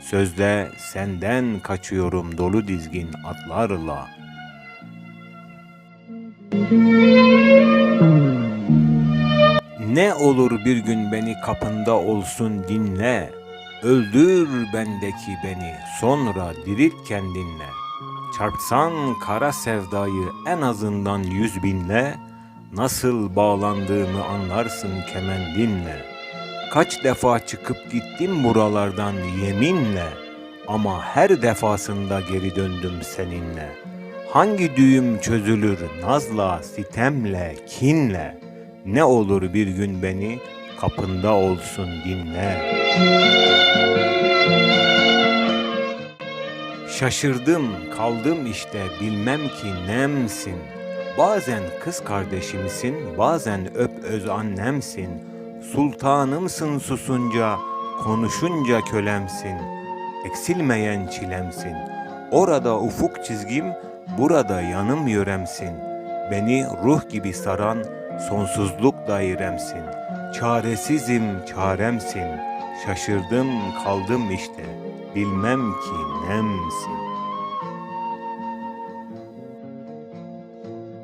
Sözde senden kaçıyorum dolu dizgin atlarla. Ne olur bir gün beni kapında olsun dinle. Öldür bendeki beni sonra dirilt kendinle. Çarpsan kara sevdayı en azından yüz binle. Nasıl bağlandığımı anlarsın kemendinle. Kaç defa çıkıp gittim buralardan yeminle. Ama her defasında geri döndüm seninle. Hangi düğüm çözülür nazla, sitemle, kinle? Ne olur bir gün beni kapında olsun dinle. Şaşırdım, kaldım işte bilmem ki nemsin. Bazen kız kardeşimsin, bazen öp öz annemsin. Sultanımsın susunca, konuşunca kölemsin. Eksilmeyen çilemsin. Orada ufuk çizgim, burada yanım yöremsin. Beni ruh gibi saran sonsuzluk dairemsin. Çaresizim, çaremsin. Şaşırdım, kaldım işte. Bilmem ki nemsin.